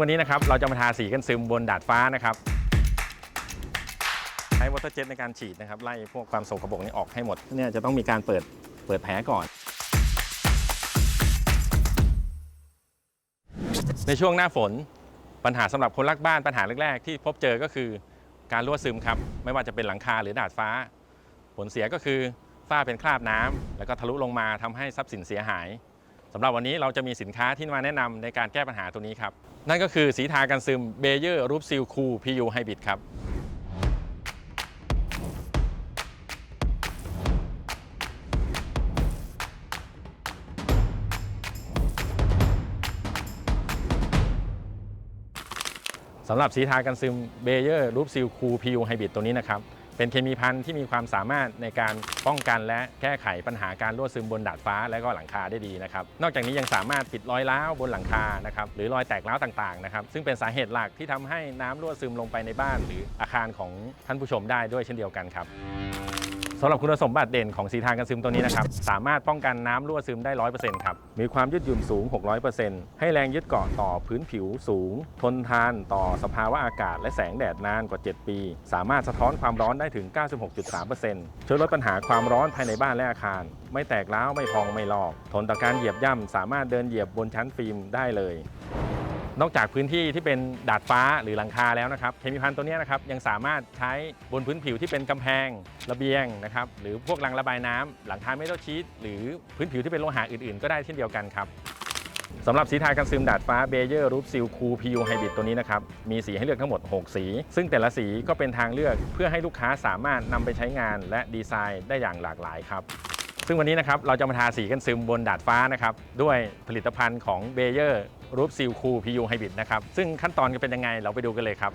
วันนี้นะครับเราจะมาทาสีกันซึมบนดาดฟ้านะครับใช้วอเตอร์เจ็ตในการฉีดนะครับไล่พวกความสกปรกนี้ออกให้หมดเนี่ยจะต้องมีการเปิดเปิดแผลก่อน ในช่วงหน้าฝนปัญหาสำหรับคนรักบ้านปัญหาแรกๆ ที่พบเจอก็คือการรั่วซึมครับ ไม่ว่าจะเป็นหลังคาหรือดาดฟ้า ผลเสียก็คือฝ้าเป็นคราบน้ำแล้วก็ทะลุลงมาทำให้ทรัพย์สินเสียหาย สำหรับวันนี้เราจะมีสินค้าที่มาแนะนำในการแก้ปัญหาตัวนี้ครับ นั่นก็คือสีทากันซึมเบเยอร์รูปซิลคูพียูไฮบริดครับสำหรับสีทากันซึมเบเยอร์รูปซิลคูพียูไฮบริดตัวนี้นะครับ เป็นเคมีพันธุ์ที่มีความสามารถในการป้องกันและแก้ไขปัญหาการรั่วซึมบนดาดฟ้าและก็หลังคาได้ดีนะครับ นอกจากนี้ยังสามารถปิดรอยร้าวบนหลังคานะครับหรือรอยแตกร้าวต่างๆนะครับซึ่งเป็นสาเหตุหลักที่ทำให้น้ำรั่วซึมลงไปในบ้าน หรืออาคารของท่านผู้ชมได้ด้วยเช่นเดียวกันครับำหรับคุณสมบัติเด่นของสีทางกันซึมตัวนี้นะครับ สามารถป้องกันน้ำรั่วซึมได้ 100%ครับ มีความยืดหยุ่นสูง 600%ให้แรงยึดเกาะต่อพื้นผิวสูง ทนทานต่อสภาวะอากาศและแสงแดดนานกว่า 7 ปี สามารถสะท้อนความร้อนได้ถึง 96.3%ช่วยลดปัญหาความร้อนภายในบ้านและอาคาร ไม่แตกร้าวไม่พองไม่ลอก ทนต่อการเหยียบย่ำสามารถเดินเหยียบบนชั้นฟิล์มได้เลย นอกจากพื้นที่ที่เป็นดาดฟ้าหรือหลังคาแล้วนะครับเคมีพันตัวนี้นะครับยังสามารถใช้บนพื้นผิวที่เป็นกำแพงระเบียงนะครับหรือพวกรังระบายน้ำหลังคาเมทัลชีตหรือพื้นผิวที่เป็นโลหะอื่นๆ ก็ได้เช่นเดียวกันครับสำหรับสีทากันซึมดาดฟ้าเบเยอร์รูปซิลคูพียูไฮบริดตัวนี้นะครับ มีสีให้เลือกทั้งหมด 6 สี ซึ่งแต่ละสีก็เป็นทางเลือกเพื่อให้ลูกค้าสามารถนำไปใช้งานและดีไซน์ได้อย่างหลากหลายครับ ซึ่งวันนี้นะครับเราจะมาทาสีกันซึมบนดาดฟ้านะครับด้วยผลิตภัณฑ์ของเบเยอร์รูปซิลคูพียูไฮบริดนะครับซึ่งขั้นตอนจะเป็นยังไงเราไปดูกันเลยครับ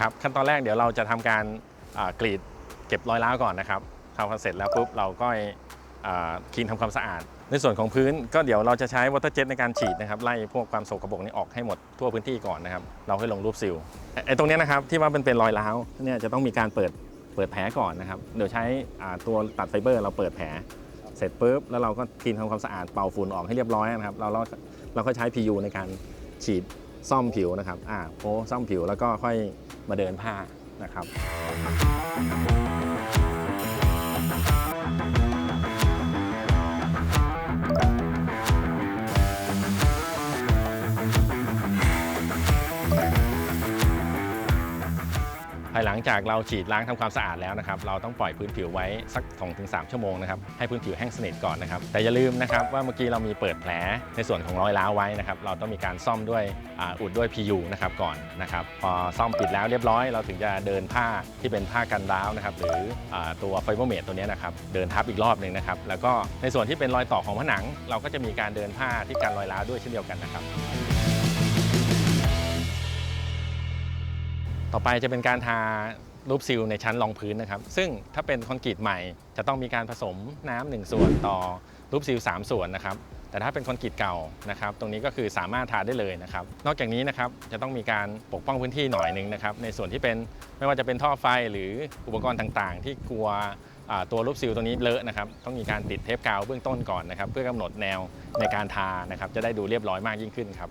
ครับขั้นตอนแรกเดี๋ยวเราจะทำการกรีดเก็บรอยร้าวก่อนนะครับทำความเสร็จแล้วปุ๊บเราก็ คลีนทำความสะอาด ในส่วนของพื้นก็เดี๋ยวเราจะใช้วอเตอร์เจ็ตในการฉีดนะครับไล่พวกความโสกปรกนี้ออกให้หมดทั่วพื้นที่ก่อนนะครับเราให้ลงรูปซิลไอ้ตรงนี้นะครับที่ว่ามันเป็นรอยร้าวเนี่ยจะต้องมีการเปิดเปิดแผลก่อนนะครับเดี๋ยวใช้ตัวตัดไฟเบอร์เราเปิดแผลเสร็จปุ๊บแล้วเราก็คลีนทำความสะอาดเป่าฝุ่นออกให้เรียบร้อยนะครับเราเราเราก็ใช้ PU ในการฉีดซ่อมผิวนะครับอ่าโพซ่อมผิวแล้วก็ค่อยมาเดินผ้านะครับ ภายหลังจากเราฉีดล้างทำความสะอาดแล้วนะครับ เราต้องปล่อยพื้นผิวไว้สัก 2-3 ชั่วโมงนะครับ ให้พื้นผิวแห้งสนิทก่อนนะครับ แต่อย่าลืมนะครับว่าเมื่อกี้เรามีเปิดแผลในส่วนของรอยร้าวไว้นะครับ เราต้องมีการซ่อมด้วยอุดด้วย PU นะครับก่อนนะครับ พอซ่อมปิดแล้วเรียบร้อย เราถึงจะเดินผ้าที่เป็นผ้ากันร้าวนะครับ หรืออตัวไฟเบอร์เมทตัวนี้นะครับ เดินทับอีกรอบหนึ่งนะครับ แล้วก็ในส่วนที่เป็นรอยต่อของผนัง เราก็จะมีการเดินผ้าที่กันรอยร้าวด้วยเช่นเดียวกันนะครับ ต่อไปจะเป็นการทารูปซิลในชั้นรองพื้นนะครับ ซึ่งถ้าเป็นคอนกรีตใหม่ จะต้องมีการผสมน้ำหนึ่งส่วนต่อรูปซิล3 ส่วนนะครับแต่ถ้าเป็นคอนกรีตเก่านะครับ ตรงนี้ก็คือสามารถทาได้เลยนะครับ นอกจากนี้นะครับจะต้องมีการปกป้องพื้นที่หน่อยหนึ่งนะครับ ในส่วนที่เป็นไม่ว่าจะเป็นท่อไฟหรืออุปกรณ์ต่างๆ ที่กลัวตัวรูปซิลตัวนี้เลอะนะครับ ต้องมีการติดเทปกาวเบื้องต้นก่อนนะครับ เพื่อกำหนดแนวในการทานะครับ จะได้ดูเรียบร้อยมากยิ่งขึ้นครับ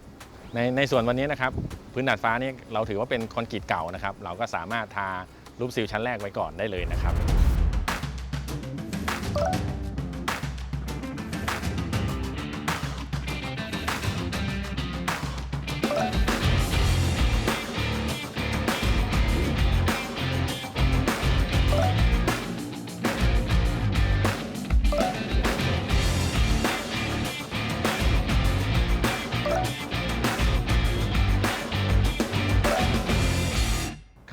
ในในส่วนวันนี้นะครับพื้นดาดฟ้านี่เราถือว่าเป็นคอนกรีตเก่านะครับ เราก็สามารถทารูปซิลชั้นแรกไว้ก่อนได้เลยนะครับ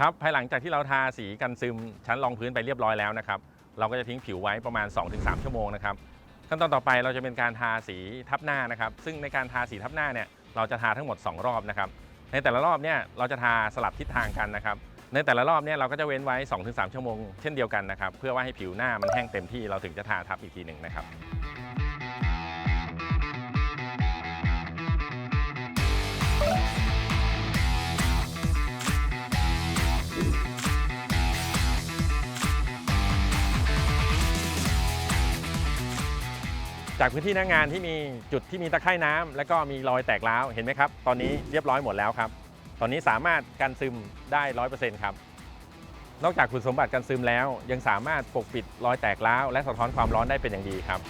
ครับภายหลังจากที่เราทาสีกันซึมชั้นรองพื้นไปเรียบร้อยแล้วนะครับเราก็จะทิ้งผิวไว้ประมาณ 2-3 ชั่วโมงนะครับขั้นตอนต่อไปเราจะเป็นการทาสีทับหน้านะครับซึ่งในการทาสีทับหน้าเนี่ยเราจะทาทั้งหมด 2 รอบนะครับในแต่ละรอบเนี่ยเราจะทาสลับทิศทางกันนะครับในแต่ละรอบเนี่ยเราก็จะเว้นไว้ 2-3 ชั่วโมงเช่นเดียวกันนะครับเพื่อว่าให้ผิวหน้ามันแห้งเต็มที่เราถึงจะทาทับอีกทีหนึ่งนะครับ จากพื้นที่หน้างานที่มีจุดที่มีตะไคร่น้ำแล้วก็มีรอยแตกร้าวเห็นไหมครับ ตอนนี้เรียบร้อยหมดแล้วครับ ตอนนี้สามารถกันซึมได้ร้อยเปอร์เซ็นต์ครับ นอกจากคุณสมบัติกันซึมแล้ว ยังสามารถปกปิดรอยแตกร้าวและสะท้อนความร้อนได้เป็นอย่างดีครับ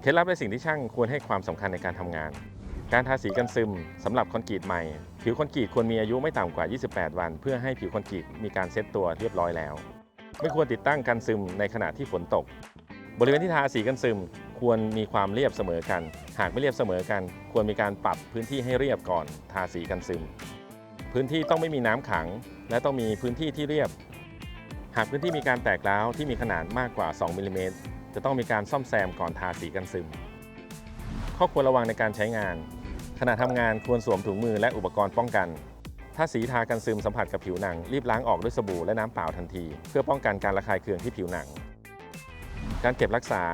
เคล็ดลับและสิ่งที่ช่างควรให้ความสำคัญในการทำงาน การทาสีกันซึมสำหรับคอนกรีตใหม่ ผิวคอนกรีตควรมีอายุไม่ต่ำกว่า 28 วัน เพื่อให้ผิวคอนกรีตมีการเซตตัวเรียบร้อยแล้ว ไม่ควรติดตั้งกันซึมในขณะที่ฝนตก บริเวณที่ทาสีกันซึมควรมีความเรียบเสมอกัน หากไม่เรียบเสมอกัน ควรมีการปรับพื้นที่ให้เรียบก่อนทาสีกันซึม พื้นที่ต้องไม่มีน้ำขัง และต้องมีพื้นที่ที่เรียบ หากพื้นที่มีการแตกร้าวที่มีขนาดมากกว่า 2มิลลิเมตรจะต้องมีการซ่อมแซมก่อนทาสีกันซึมข้อควรระวังในการใช้งาน ขณะทำงานควรสวมถุงมือและอุปกรณ์ป้องกัน ถ้าสีทากันซึมสัมผัสกับผิวหนัง รีบล้างออกด้วยสบู่และน้ำเปล่าทันที เพื่อป้องกันการระคายเคืองที่ผิวหนัง การเก็บรักษา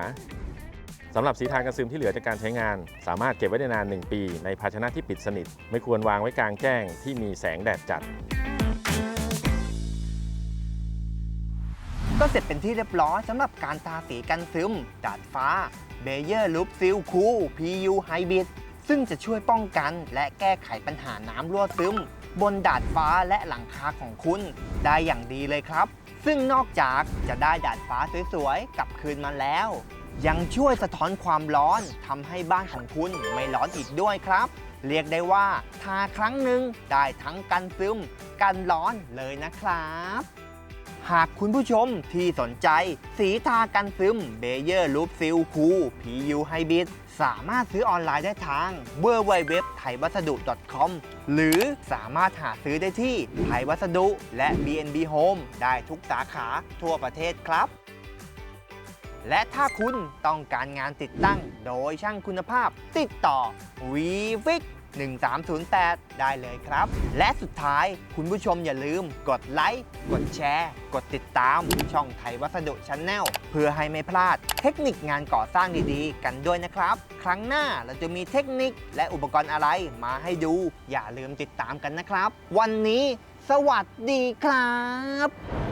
สำหรับสีทากันซึมที่เหลือจากการใช้งาน สามารถเก็บไว้ได้นาน 1 ปี ในภาชนะที่ปิดสนิท ไม่ควรวางไว้กลางแจ้งที่มีแสงแดดจัด ก็เสร็จเป็นที่เรียบร้อยสำหรับการทาสีกันซึม ดาดฟ้าเบเยอร์ลูปซิลคู PU Hybrid ซึ่งจะช่วยป้องกันและแก้ไขปัญหาน้ำรั่วซึม บนดาดฟ้าและหลังคาของคุณได้อย่างดีเลยครับ ซึ่งนอกจากจะได้ดาดฟ้าสวยๆกลับคืนมาแล้ว ยังช่วยสะท้อนความร้อนทำให้บ้านของคุณไม่ร้อนอีกด้วยครับ เรียกได้ว่าทาครั้งหนึ่งได้ทั้งกันซึม กันร้อนเลยนะครับ หากคุณผู้ชมที่สนใจ สีทากันซึมเบเยอร์ลูปซิลคู PU Hybrid สามารถซื้อออนไลน์ได้ทาง w w w t h a i w a s a d u .com หรือสามารถหาซื้อได้ที่ไทยวัสดุและ BNB Home ได้ทุกสาขาทั่วประเทศครับ และถ้าคุณต้องการงานติดตั้งโดยช่างคุณภาพติดต่อ v f i x 1308 ได้เลยครับ และสุดท้ายคุณผู้ชมอย่าลืมกดไลค์ กดแชร์ กดติดตาม ช่องไทยวัสดุชั้นแนลเพื่อให้ไม่พลาด เทคนิคงานก่อสร้างดีๆ กันด้วยนะครับ ครั้งหน้าเราจะมีเทคนิคและอุปกรณ์อะไรมาให้ดู อย่าลืมติดตามกันนะครับ วันนี้ สวัสดีครับ